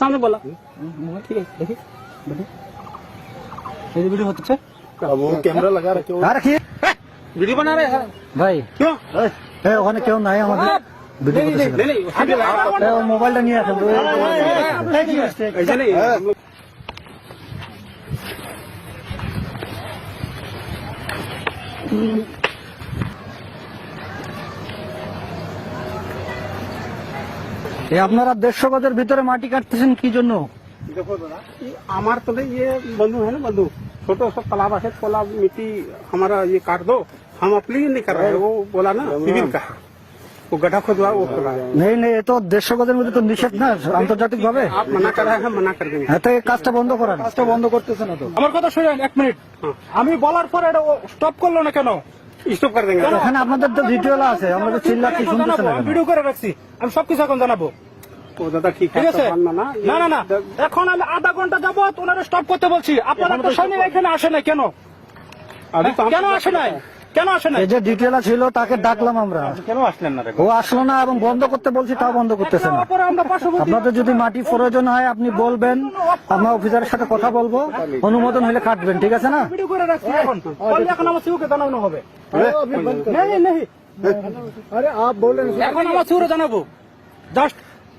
सामने बोला ঠিক আছে দেখি দেখি এই যে ভিডিও হচ্ছে अब वो कैमरा लगा रखे আর রাখি वीडियो बना रहे हैं ভাই क्यों এ, ওখানে কেউ নাই আমাদের ভিডিও नहीं नहीं नहीं नहीं नहीं, এ, ও মোবাইলটা নিয়ে আসেন ऐसे नहीं हम আপনারা দেড়শো গজের ভিতরে মাটি কাটতেছেন কি জন্য देखो दादा ये हमारे तो नहीं, ये बंधु है ना बंधु छोटे सा तालाब है तालाब मिट्टी हमारा ये काट दो हम अपने लिए नहीं कर रहे हैं वो बोला ना सिविल का है वो गड्ढा खुदवा वो कर रहा है নেই নেই এ তো দেড়শো গজের মধ্যে তো নিষেধ না আন্তর্জাতিক ভাবে आप मना कर रहे हैं मना कर देंगे হ্যাঁ তো এই কাজটা বন্ধ করেন কাজটা বন্ধ করতেছে না তো আমার কথা শুনেন এক মিনিট হ্যাঁ। আমি বলার পরে এটা স্টপ করলো না কেন স্টপ করে দেন। আপনাদের তো আছে আমরা তো ভিডিও করে রাখছি। আমি এখন জানাব। ও দাদা ঠিক আছে? না না? না এখন আমি আধা ঘণ্টা যাব স্টপ করতে বলছি। আপনারা তো এখানে আসে না কেন? হ্যাঁ, কেন আসে নাই? কেন আসে না এই যে ছিল তাকে ডাকলাম আমরা। কেন আসলেন না ও আসলো না এবং বন্ধ করতে বলছি তাও বন্ধ করতেছে না। আপনাদের যদি মাটি প্রয়োজন হয় আপনি বলবেন। আমরা অফিসারের সাথে কথা বলব। অনুমোদন হলে কাটবেন ঠিক আছে না? ভিডিও করে রাখছি এখন। আচ্ছা, এখন আমার সিউকে জানানো হবে। নেই নেই अरे आप बोल रहे हैं এখন আমার সিউরে জানাবো জাস্ট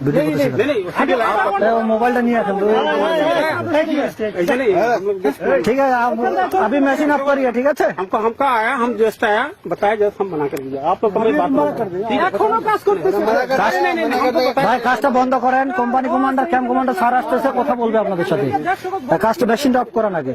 ভিডিও করতেছে না। नहीं नहीं सिविल आप- এ, ও মোবাইলটা নিয়ে আসেন ऐसे नहीं हम लोग just- ঠিক আছে আপ- अभी मशीन ऑफ करिए ठीक আছে हमको हमका आया हम जस्ट आया बताया जस्ट हम बना कर दिया आप लोग हमारी बात मान कर এখনো কাজ করতেছে কাজ- ভাই কাজটা বন্ধ করেন company commander camp commander sir আসতেছে কথা বলবে আপনাদের সাথে তা কাজটা মেশিনটা অফ করান আগে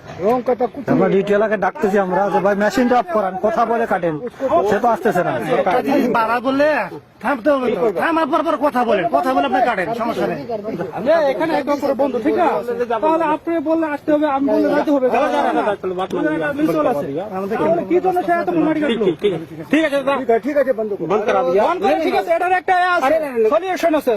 এবং কথা আমরা ডিটি এলাকায় ডাকতেছি আমরা যে ভাই মেশিনটা অফ করান কথা বলে কাটেন। সে তো আসতেছে না। বাড়া বললে থামতে হবে থামার পর পর কথা বলেন। কথা বলে আপনি কাটেন সমস্যা নেই। এখানে একদম করে বন্ধু ঠিক আছে? তাহলে আপনি বললে আসতে হবে আমি বললে যাইতে হবে। কি জন্য সে এত মাটি কাটলো? ঠিক আছে ঠিক আছে বন্ধু বন্ধ করা ঠিক আছে এটার একটা সলিউশন আছে।